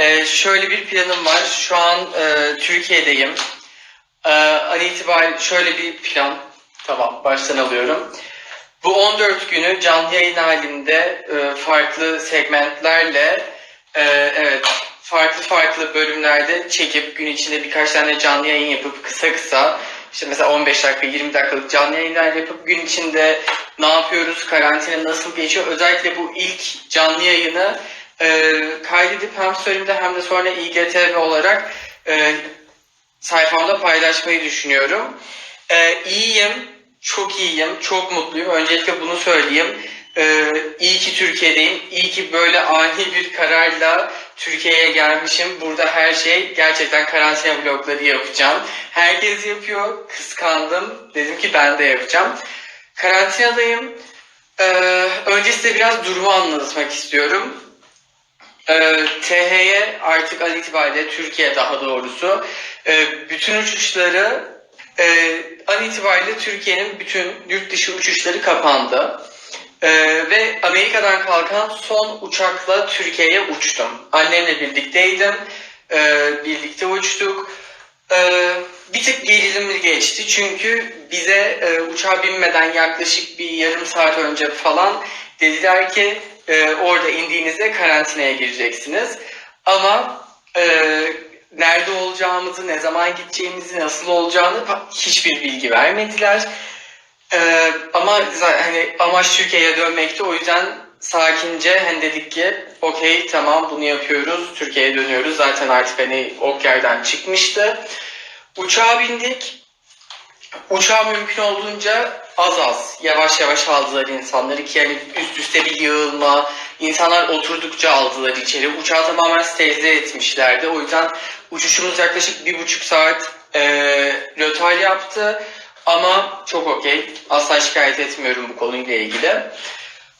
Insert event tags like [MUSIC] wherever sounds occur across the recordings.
Ee, şöyle bir planım var. Şu an e, Türkiye'deyim. Ee, an itibariyle şöyle bir plan. Tamam, baştan alıyorum. Bu 14 günü canlı yayın halinde e, farklı segmentlerle e, evet farklı farklı bölümlerde çekip gün içinde birkaç tane canlı yayın yapıp kısa kısa işte mesela 15 dakika 20 dakikalık canlı yayınlar yapıp gün içinde ne yapıyoruz, karantina nasıl geçiyor özellikle bu ilk canlı yayını e, kaydedip hem story'imde hem de sonra İGTV olarak e, sayfamda paylaşmayı düşünüyorum. E, iyiyim, çok iyiyim, çok mutluyum. Öncelikle bunu söyleyeyim. E, iyi ki Türkiye'deyim, iyi ki böyle ani bir kararla Türkiye'ye gelmişim. Burada her şey gerçekten karantina vlogları yapacağım. Herkes yapıyor, kıskandım. Dedim ki ben de yapacağım. Karantinadayım. Ee, önce size biraz durumu anlatmak istiyorum. Ee, TH'ye artık an itibariyle Türkiye daha doğrusu e, bütün uçuşları e, an itibariyle Türkiye'nin bütün yurt dışı uçuşları kapandı. E, ve Amerika'dan kalkan son uçakla Türkiye'ye uçtum. Annemle birlikteydim. E, birlikte uçtuk. E, bir tık gerilimli geçti çünkü bize e, uçağa binmeden yaklaşık bir yarım saat önce falan dediler ki e, orada indiğinizde karantinaya gireceksiniz. Ama e, nerede olacağımızı, ne zaman gideceğimizi, nasıl olacağını hiçbir bilgi vermediler. E, ama hani amaç Türkiye'ye dönmekti. O yüzden sakince hani dedik ki okey tamam bunu yapıyoruz. Türkiye'ye dönüyoruz. Zaten artık hani ok yerden çıkmıştı. Uçağa bindik. Uçağa mümkün olduğunca az az, yavaş yavaş aldılar insanları ki yani üst üste bir yığılma, insanlar oturdukça aldılar içeri. Uçağı tamamen sterilize etmişlerdi. O yüzden uçuşumuz yaklaşık bir buçuk saat e, rötar yaptı. Ama çok okey. Asla şikayet etmiyorum bu konuyla ilgili.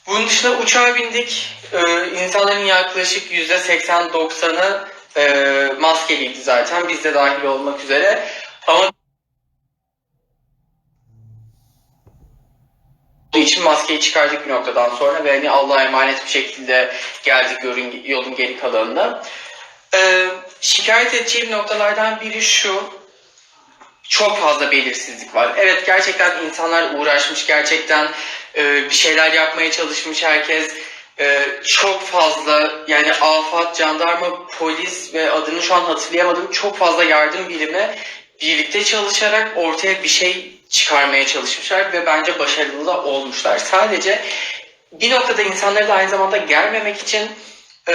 Bunun dışında uçağa bindik. Ee, insanların yaklaşık %80-90'ı e, maskeliydi zaten. Biz de dahil olmak üzere. Ama için maskeyi çıkardık bir noktadan sonra ve hani Allah'a emanet bir şekilde geldik yolun, yolun geri kalanına. Ee, şikayet edeceğim noktalardan biri şu. Çok fazla belirsizlik var. Evet gerçekten insanlar uğraşmış, gerçekten e, bir şeyler yapmaya çalışmış herkes. E, çok fazla yani afat, jandarma, polis ve adını şu an hatırlayamadım çok fazla yardım birimi birlikte çalışarak ortaya bir şey çıkarmaya çalışmışlar ve bence başarılı da olmuşlar. Sadece bir noktada insanları da aynı zamanda gelmemek için e,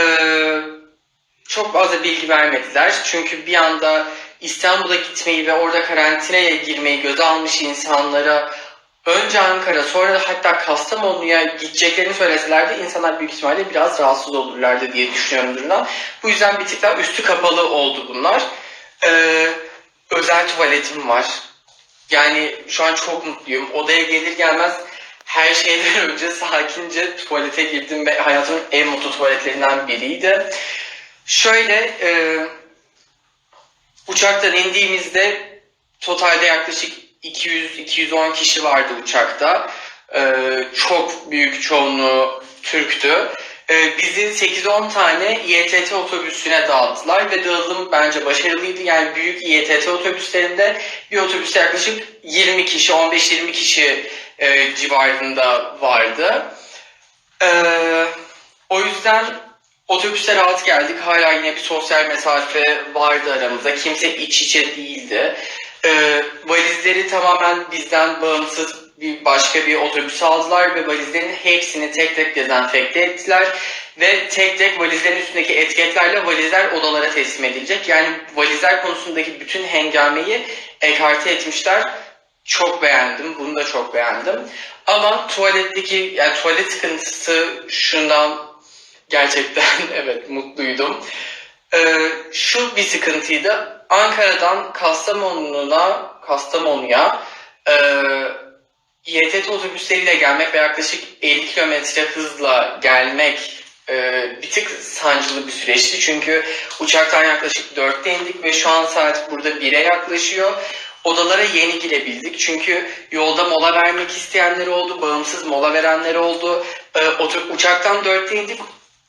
çok fazla bilgi vermediler. Çünkü bir anda İstanbul'a gitmeyi ve orada karantinaya girmeyi göze almış insanlara önce Ankara sonra da hatta Kastamonu'ya gideceklerini söyleselerdi insanlar büyük ihtimalle biraz rahatsız olurlardı diye düşünüyorum durumdan. Bu yüzden bir tık daha üstü kapalı oldu bunlar. Ee, özel tuvaletim var. Yani şu an çok mutluyum. Odaya gelir gelmez her şeyden [LAUGHS] önce sakince tuvalete girdim ve hayatımın en mutlu tuvaletlerinden biriydi. Şöyle e, uçaktan indiğimizde totalde yaklaşık 200-210 kişi vardı uçakta. E, çok büyük çoğunluğu Türktü. E, bizi 8-10 tane İETT otobüsüne dağıttılar ve dağılım bence başarılıydı. Yani büyük İETT otobüslerinde bir otobüste yaklaşık 20 kişi, 15-20 kişi e, civarında vardı. E, o yüzden otobüste rahat geldik. Hala yine bir sosyal mesafe vardı aramızda. Kimse iç içe değildi. E, valizleri tamamen bizden bağımsız bir başka bir otobüs aldılar ve valizlerin hepsini tek tek dezenfekte ettiler ve tek tek valizlerin üstündeki etiketlerle valizler odalara teslim edilecek. Yani valizler konusundaki bütün hengameyi ekarte etmişler. Çok beğendim. Bunu da çok beğendim. Ama tuvaletteki yani tuvalet sıkıntısı şundan gerçekten [LAUGHS] evet mutluydum. Ee, şu bir sıkıntıydı. Ankara'dan Kastamonu'na Kastamonu'ya e, İETT otobüsleriyle gelmek ve yaklaşık 50 kilometre hızla gelmek e, bir tık sancılı bir süreçti. Çünkü uçaktan yaklaşık 4'te indik ve şu an saat burada 1'e yaklaşıyor. Odalara yeni girebildik. Çünkü yolda mola vermek isteyenler oldu, bağımsız mola verenler oldu. E, uçaktan 4'te indik.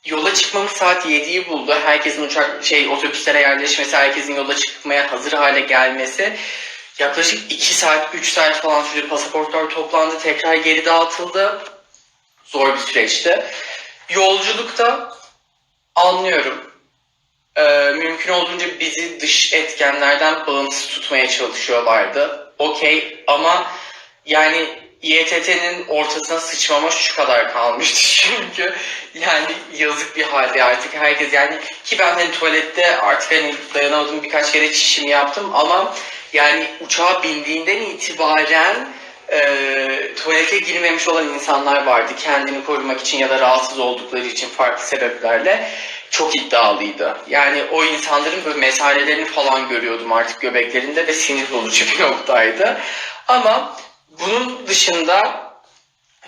yola çıkmamız saat 7'yi buldu. Herkesin uçak şey otobüslere yerleşmesi, herkesin yola çıkmaya hazır hale gelmesi yaklaşık 2 saat, 3 saat falan sürdü. Pasaportlar toplandı, tekrar geri dağıtıldı. Zor bir süreçti. Yolculukta anlıyorum. Ee, mümkün olduğunca bizi dış etkenlerden bağımsız tutmaya çalışıyorlardı. Okey ama yani İETT'nin ortasına sıçmama şu kadar kalmıştı [LAUGHS] çünkü yani yazık bir halde artık herkes yani ki ben hani tuvalette artık hani dayanamadım birkaç kere çişimi yaptım ama yani uçağa bindiğinden itibaren e, tuvalete girmemiş olan insanlar vardı kendini korumak için ya da rahatsız oldukları için farklı sebeplerle çok iddialıydı. Yani o insanların böyle mesalelerini falan görüyordum artık göbeklerinde ve sinir bozucu [LAUGHS] bir noktaydı. Ama bunun dışında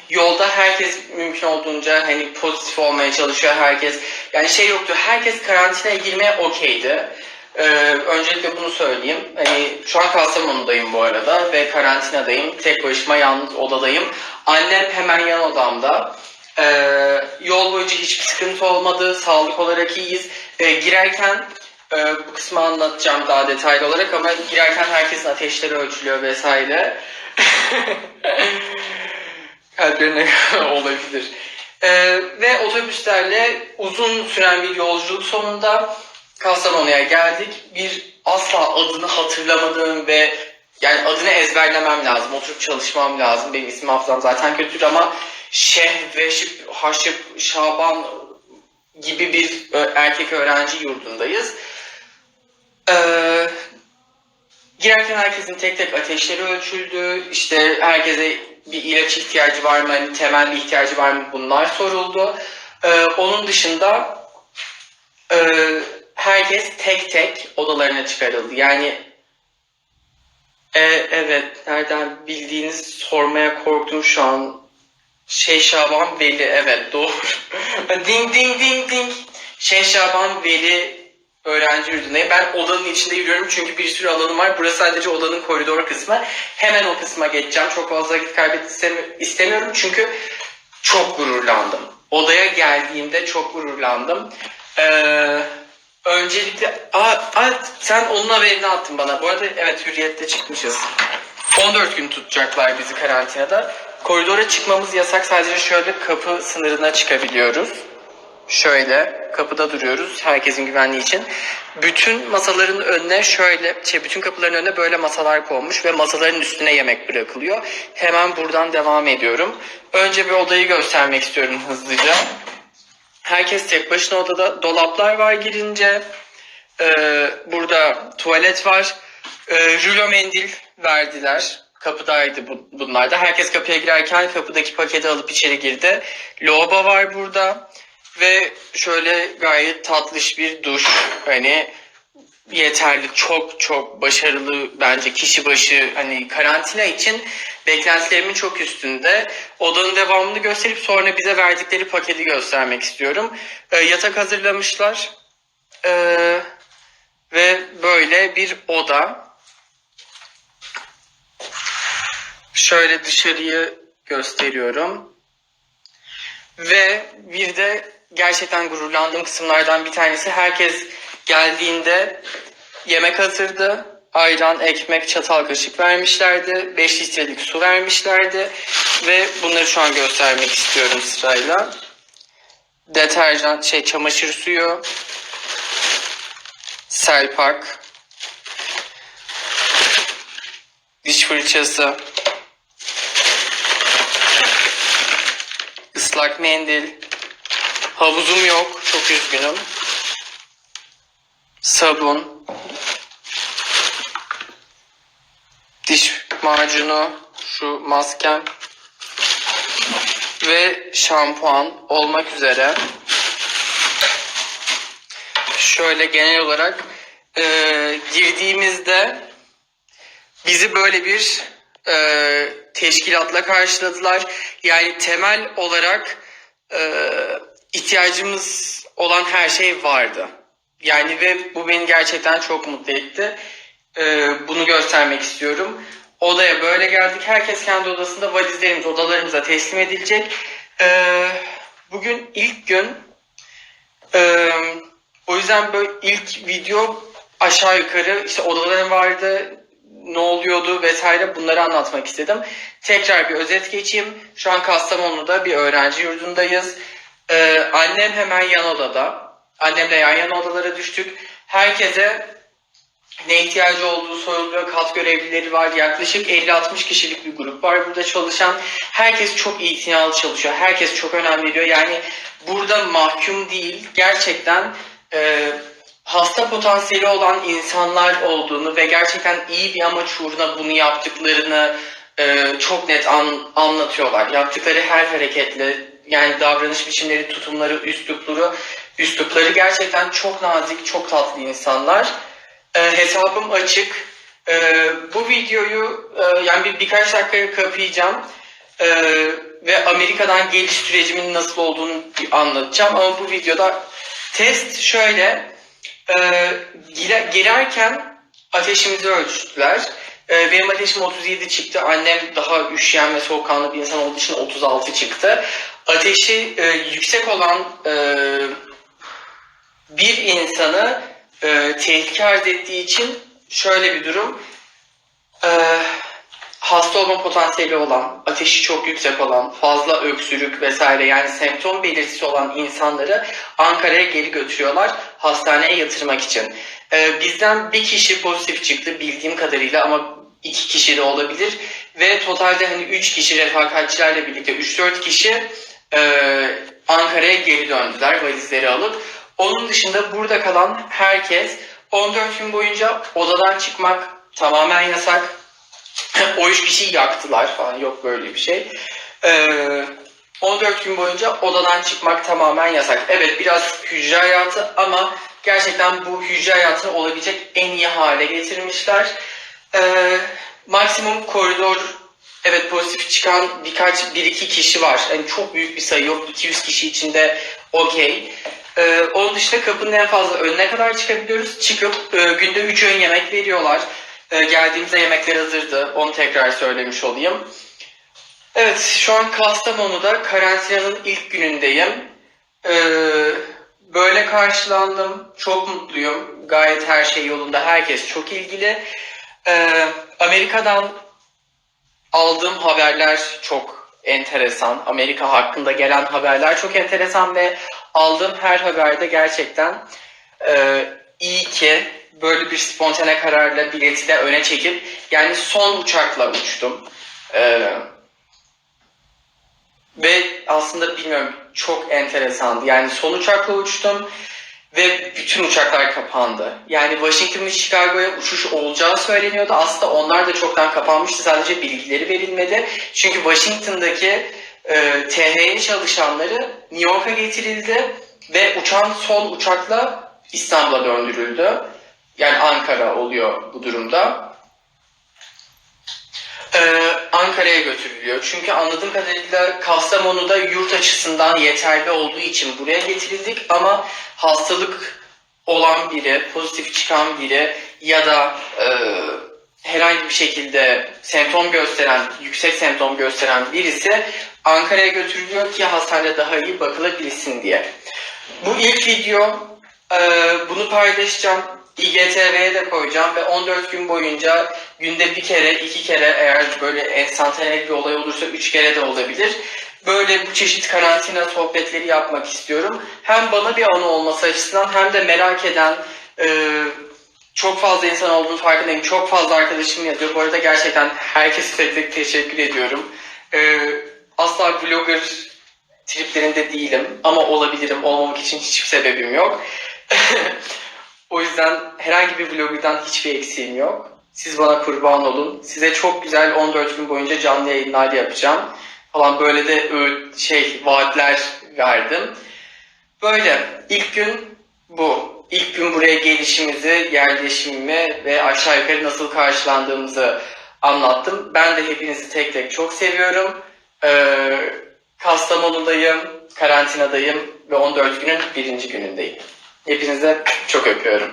yolda herkes mümkün olduğunca hani pozitif olmaya çalışıyor herkes. Yani şey yoktu. Herkes karantinaya girmeye okeydi. Ee, öncelikle bunu söyleyeyim. Hani şu an Kastamonu'dayım bu arada ve karantinadayım. Tek başıma yalnız odadayım. Annem hemen yan odamda. Ee, yol boyunca hiçbir sıkıntı olmadı. Sağlık olarak iyiyiz. Ee, girerken e, bu kısmı anlatacağım daha detaylı olarak ama girerken herkesin ateşleri ölçülüyor vesaire. [LAUGHS] Kalplerine [LAUGHS] olabilir. Ee, ve otobüslerle uzun süren bir yolculuk sonunda Kastamonu'ya geldik. Bir asla adını hatırlamadığım ve yani adını ezberlemem lazım. Oturup çalışmam lazım. Benim isim hafızam zaten kötüdür ama Şeh, Veşip, Haşip, Şaban gibi bir erkek öğrenci yurdundayız. Ee, girerken herkesin tek tek ateşleri ölçüldü. İşte herkese bir ilaç ihtiyacı var mı, hani temel bir ihtiyacı var mı bunlar soruldu. Ee, onun dışında e, herkes tek tek odalarına çıkarıldı. Yani e, evet nereden bildiğiniz sormaya korktum şu an. Şey Şaban Veli evet doğru. [LAUGHS] ding ding ding ding. Şey Şaban Veli öğrenci yurdundayım. Ben odanın içinde yürüyorum çünkü bir sürü alanım var. Burası sadece odanın koridor kısmı. Hemen o kısma geçeceğim. Çok fazla vakit kaybetmek istemiyorum çünkü çok gururlandım. Odaya geldiğimde çok gururlandım. Ee, öncelikle aa, aa, sen onun haberini attın bana. Bu arada evet hürriyette çıkmışız. 14 gün tutacaklar bizi karantinada. Koridora çıkmamız yasak. Sadece şöyle kapı sınırına çıkabiliyoruz. Şöyle kapıda duruyoruz herkesin güvenliği için. Bütün masaların önüne şöyle, şey bütün kapıların önüne böyle masalar konmuş ve masaların üstüne yemek bırakılıyor. Hemen buradan devam ediyorum. Önce bir odayı göstermek istiyorum hızlıca. Herkes tek başına odada. Dolaplar var girince. Ee, burada tuvalet var. Ee, rulo mendil verdiler. Kapıdaydı bu, bunlar da. Herkes kapıya girerken kapıdaki paketi alıp içeri girdi. Lavabo var burada. Ve şöyle gayet tatlış bir duş. Hani yeterli, çok çok başarılı bence kişi başı hani karantina için beklentilerimin çok üstünde. Odanın devamını gösterip sonra bize verdikleri paketi göstermek istiyorum. Ee, yatak hazırlamışlar. Ee, ve böyle bir oda. Şöyle dışarıyı gösteriyorum. Ve bir de gerçekten gururlandığım kısımlardan bir tanesi herkes geldiğinde yemek hazırdı. Ayran, ekmek, çatal, kaşık vermişlerdi. 5 litrelik su vermişlerdi. Ve bunları şu an göstermek istiyorum sırayla. Deterjan, şey çamaşır suyu, selpak, diş fırçası, ıslak mendil, havuzum yok, çok üzgünüm. Sabun, diş macunu, şu maskem ve şampuan olmak üzere şöyle genel olarak e, girdiğimizde bizi böyle bir e, teşkilatla karşıladılar. Yani temel olarak e, ihtiyacımız olan her şey vardı. Yani ve bu beni gerçekten çok mutlu etti. E, bunu göstermek istiyorum. Odaya böyle geldik. Herkes kendi odasında valizlerimiz odalarımıza teslim edilecek. E, bugün ilk gün Ee, o yüzden böyle ilk video aşağı yukarı işte odalarım vardı, ne oluyordu vesaire bunları anlatmak istedim. Tekrar bir özet geçeyim. Şu an Kastamonu'da bir öğrenci yurdundayız. Ee, annem hemen yan odada. Annemle yan yana odalara düştük. Herkese ne ihtiyacı olduğu soruluyor. Kat görevlileri var. Yaklaşık 50-60 kişilik bir grup var burada çalışan. Herkes çok itinalı çalışıyor. Herkes çok önem veriyor. Yani burada mahkum değil. Gerçekten e, hasta potansiyeli olan insanlar olduğunu ve gerçekten iyi bir amaç uğruna bunu yaptıklarını e, çok net an- anlatıyorlar. Yaptıkları her hareketle yani davranış biçimleri, tutumları, üslupları, üslupları gerçekten çok nazik, çok tatlı insanlar. E, hesabım açık. E, bu videoyu e, yani bir birkaç dakikaya kapayacağım. E, ve Amerika'dan geliş sürecimin nasıl olduğunu anlatacağım. Ama bu videoda test şöyle. E, gire- girerken ateşimizi ölçtüler. E, benim ateşim 37 çıktı. Annem daha üşüyen ve soğukkanlı bir insan olduğu için 36 çıktı. Ateşi e, yüksek olan e, bir insanı e, tehlike arz ettiği için şöyle bir durum. E, hasta olma potansiyeli olan, ateşi çok yüksek olan, fazla öksürük vesaire yani semptom belirtisi olan insanları Ankara'ya geri götürüyorlar hastaneye yatırmak için. E, bizden bir kişi pozitif çıktı bildiğim kadarıyla ama iki kişi de olabilir ve totalde hani üç kişi refakatçilerle birlikte 3-4 kişi e, Ankara'ya geri döndüler valizleri alıp. Onun dışında burada kalan herkes 14 gün boyunca odadan çıkmak tamamen yasak. O üç kişiyi yaktılar falan yok böyle bir şey. Ee, 14 gün boyunca odadan çıkmak tamamen yasak. Evet biraz hücre hayatı ama gerçekten bu hücre hayatını olabilecek en iyi hale getirmişler. Ee, maksimum koridor evet pozitif çıkan birkaç bir iki kişi var. Yani çok büyük bir sayı yok. 200 kişi içinde okey. Ee, onun dışında kapının en fazla önüne kadar çıkabiliyoruz. Çıkıp e, günde 3 öğün yemek veriyorlar. E, geldiğimizde yemekler hazırdı. Onu tekrar söylemiş olayım. Evet şu an Kastamonu'da karantinanın ilk günündeyim. Ee, böyle karşılandım. Çok mutluyum. Gayet her şey yolunda. Herkes çok ilgili. Ee, Amerika'dan aldığım haberler çok enteresan. Amerika hakkında gelen haberler çok enteresan ve aldığım her haberde gerçekten e, iyi ki böyle bir spontane kararla bileti de öne çekip yani son uçakla uçtum. E, ve aslında bilmiyorum çok enteresandı. Yani son uçakla uçtum ve bütün uçaklar kapandı. Yani Washington ve Chicago'ya uçuş olacağı söyleniyordu. Aslında onlar da çoktan kapanmıştı. Sadece bilgileri verilmedi. Çünkü Washington'daki e, THY çalışanları New York'a getirildi ve uçan son uçakla İstanbul'a döndürüldü. Yani Ankara oluyor bu durumda. Ee, Ankara'ya götürülüyor. Çünkü anladığım kadarıyla Kastamonu'da yurt açısından yeterli olduğu için buraya getirildik ama hastalık olan biri, pozitif çıkan biri ya da e, herhangi bir şekilde semptom gösteren, yüksek semptom gösteren birisi Ankara'ya götürülüyor ki hastanede daha iyi bakılabilsin diye. Bu ilk video, e, bunu paylaşacağım. IGTV'ye de koyacağım ve 14 gün boyunca günde bir kere, iki kere eğer böyle enstantanelik bir olay olursa üç kere de olabilir. Böyle bu çeşit karantina sohbetleri yapmak istiyorum. Hem bana bir anı olması açısından hem de merak eden e, çok fazla insan olduğunu farkındayım. Çok fazla arkadaşım yazıyor. Bu arada gerçekten herkese tek tek teşekkür ediyorum. E, asla vlogger triplerinde değilim ama olabilirim. Olmamak için hiçbir sebebim yok. [LAUGHS] O yüzden herhangi bir vlogdan hiçbir eksiğim yok. Siz bana kurban olun. Size çok güzel 14 gün boyunca canlı yayınlar yapacağım. Falan böyle de şey vaatler verdim. Böyle ilk gün bu. İlk gün buraya gelişimizi, yerleşimimi ve aşağı yukarı nasıl karşılandığımızı anlattım. Ben de hepinizi tek tek çok seviyorum. Ee, Kastamonu'dayım, karantinadayım ve 14 günün birinci günündeyim. Hepinize çok öpüyorum.